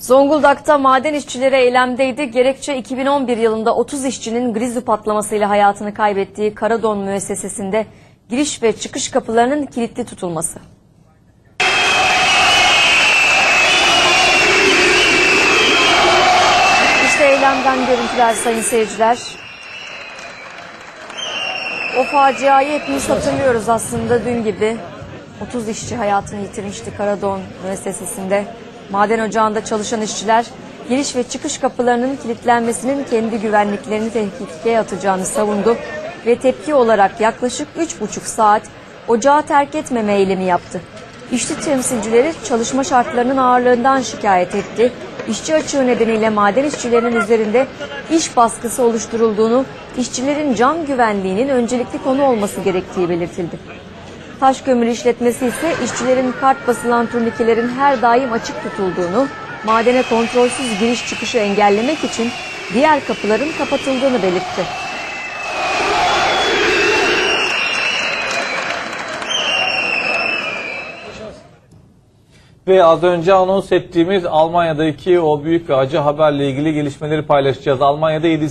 Zonguldak'ta maden işçileri eylemdeydi. Gerekçe 2011 yılında 30 işçinin grizu patlamasıyla hayatını kaybettiği Karadon müessesesinde giriş ve çıkış kapılarının kilitli tutulması. İşte eylemden görüntüler sayın seyirciler. O faciayı hepimiz hatırlıyoruz aslında dün gibi. 30 işçi hayatını yitirmişti Karadon müessesesinde. Maden ocağında çalışan işçiler giriş ve çıkış kapılarının kilitlenmesinin kendi güvenliklerini tehlikeye atacağını savundu ve tepki olarak yaklaşık 3,5 saat ocağı terk etmeme eylemi yaptı. İşçi temsilcileri çalışma şartlarının ağırlığından şikayet etti. İşçi açığı nedeniyle maden işçilerinin üzerinde iş baskısı oluşturulduğunu, işçilerin can güvenliğinin öncelikli konu olması gerektiği belirtildi. Taş kömür işletmesi ise işçilerin kart basılan turnikelerin her daim açık tutulduğunu, madene kontrolsüz giriş çıkışı engellemek için diğer kapıların kapatıldığını belirtti. Ve az önce anons ettiğimiz Almanya'daki o büyük acı haberle ilgili gelişmeleri paylaşacağız. Almanya'da 7